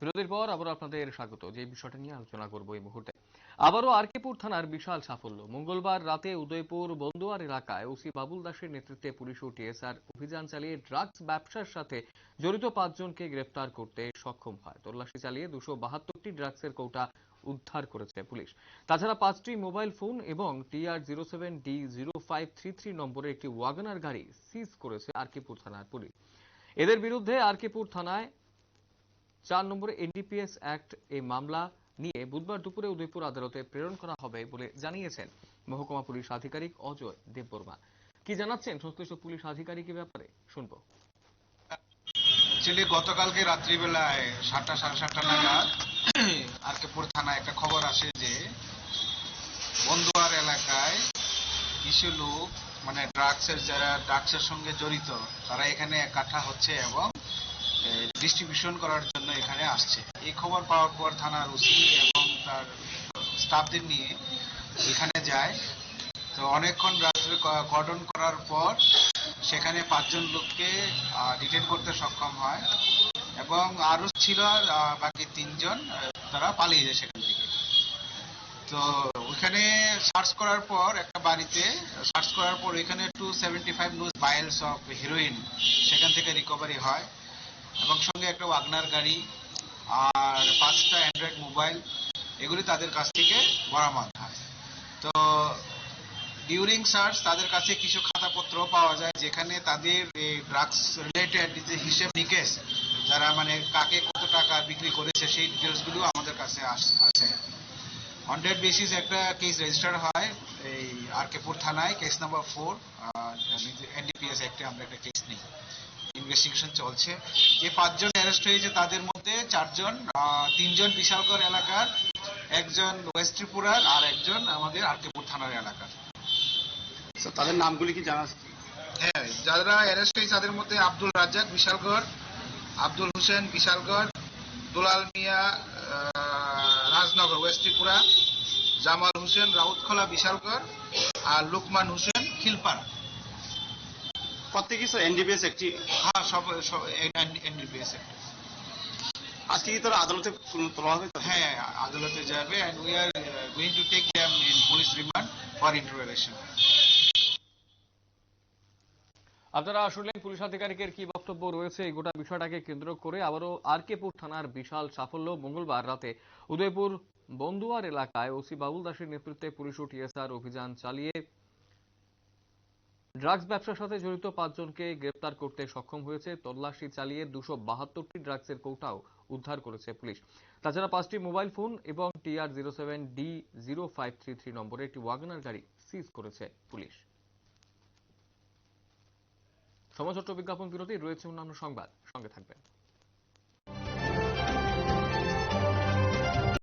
বিরতির পর আবার আপনাদের স্বাগত। যে বিষয়টা নিয়ে আলোচনা করব এই মুহূর্তে। আবারও আরকেপুর থানার বিশাল সাফল্য। মঙ্গলবার রাতে উদয়পুর বন্দুয়ার এলাকায় ওসি বাবুল দাসের নেতৃত্বে পুলিশ ও টিএসআর অভিযান চালিয়ে ড্রাগস ব্যবসার সাথে জড়িত পাঁচজনকে গ্রেফতার করতে সক্ষম হয়। তল্লাশি চালিয়ে দুশো বাহাত্তরটি ড্রাগসের কৌটা উদ্ধার করেছে পুলিশ। তাছাড়া পাঁচটি মোবাইল ফোন এবং TR zero seven D zero five three three নম্বরের একটি ওয়াগনার গাড়ি সিজ করেছে আরকিপুর থানার পুলিশ। এদের বিরুদ্ধে আরকিপুর থানায় চার নম্বরে এনডিপিএস অ্যাক্ট এই মামলা নিয়ে বুধবার দুপুরে উদয়পুর আদালতে প্রেরণ করা হবে বলে জানিয়েছেন মহকুমা পুলিশ আধিকারিক অজয় দেববর্মা। কি জানাচ্ছেন সংশ্লিষ্ট পুলিশ আধিকারিকের ব্যাপারে? শুনব। অ্যাকচুয়ালি গতকালকে রাত্রিবেলায় সাতটা, সাড়ে সাতটা নাগাদ আরকেপুর থানায় একটা খবর আসে যে বন্দুয়ার এলাকায় কিছু লোক মানে ড্রাগসের যারা ড্রাগসের সঙ্গে জড়িত, তারা এখানে একাঠা হচ্ছে এবং ডিস্ট্রিবিউশন করার জন্য এখানে আসছে। এই খবর পাওয়ার পর থানার ওসি এবং তার স্টাফদের নিয়ে এখানে যায়। তো অনেকক্ষণ রাত্রে কর্ডন করার পর সেখানে পাঁচজন লোককে ডিটেন করতে সক্ষম হয় এবং আরও ছিল বাকি তিনজন তারা পালিয়ে যায় সেখান থেকে। তো ওইখানে সার্চ করার পর একটা বাড়িতে সার্চ করার পর এখানে two seventy five news vials of heroin সেখান থেকে রিকভারি হয়। এবং সঙ্গে একটা ওয়াগনার গাড়ি আর পাঁচটা অ্যান্ড্রয়েড মোবাইল এগুলি তাদের কাছ থেকে বরামদ হয়। তো ডিউরিং সার্চ তাদের কাছে কিছু খাতাপত্র পাওয়া যায় যেখানে তাদের ড্রাগস রিলেটেড যে হিসেব নিকেশ, যারা মানে কাকে কত টাকা বিক্রি করেছে সেই ডিটেলসগুলো আমাদের কাছে আছে। অন বেসিস একটা কেস রেজিস্টার হয় এই আরকেপুর থানায় কেস নাম্বার ফোর এনডিপিএস একটি আমরা একটা কেস নিই। ইনভেস্টিগেশন চলছে। যে পাঁচজন অ্যারেস্ট হয়েছে তাদের মধ্যে চারজন তিনজন বিশালগড় এলাকার একজন ওয়েস্ট ত্রিপুরার আর একজন আমাদের আরকেপুর থানার এলাকার। তাদের নামগুলি কি জানা হ্যাঁ যারা অ্যারেস্ট হয়েছে তাদের মধ্যে আব্দুল রাজ্জাক বিশালগড় আব্দুল হোসেন বিশালগড় দুলাল মিয়া রাজনগর ওয়েস্ট ত্রিপুরা জামাল হোসেন রাউতখোলা বিশালগড় আর লুকমান হোসেন খিলপাড়া। প্রত্যেকেই স্যার এনডিপিএস একটি হ্যাঁ সব সব এনডিপিএস আজকে কি তারা আদালতে তোলা হবে তো? হ্যাঁ আদালতে যাবে and we are going to take them in police remand for interrogation আপনারা শুনলেন পুলিশ আধিকারিকের কি বক্তব্য রয়েছে এই গোটা বিষয়টাকে কেন্দ্র করে আবারও আরকেপুর থানার বিশাল সাফল্য মঙ্গলবার রাতে উদয়পুর বন্দুয়ার এলাকায় ওসি বাবুল দাসের নেতৃত্বে পুলিশ ও টিএসআর অভিযান চালিয়ে ড্রাগস ব্যবসার সাথে জড়িত পাঁচজনকে গ্রেপ্তার করতে সক্ষম হয়েছে, তল্লাশি চালিয়ে দুশো বাহাত্তরটি ড্রাগসের কৌটাও উদ্ধার করেছে পুলিশ। তাছাড়া পাঁচটি মোবাইল ফোন এবং TR zero seven D zero five three three নম্বরের একটি ওয়াগনার গাড়ি সিজ করেছে পুলিশ। সমাজ বিজ্ঞাপন বিরতি, রয়েছে অন্যান্য সংবাদ। সঙ্গে থাকবেন।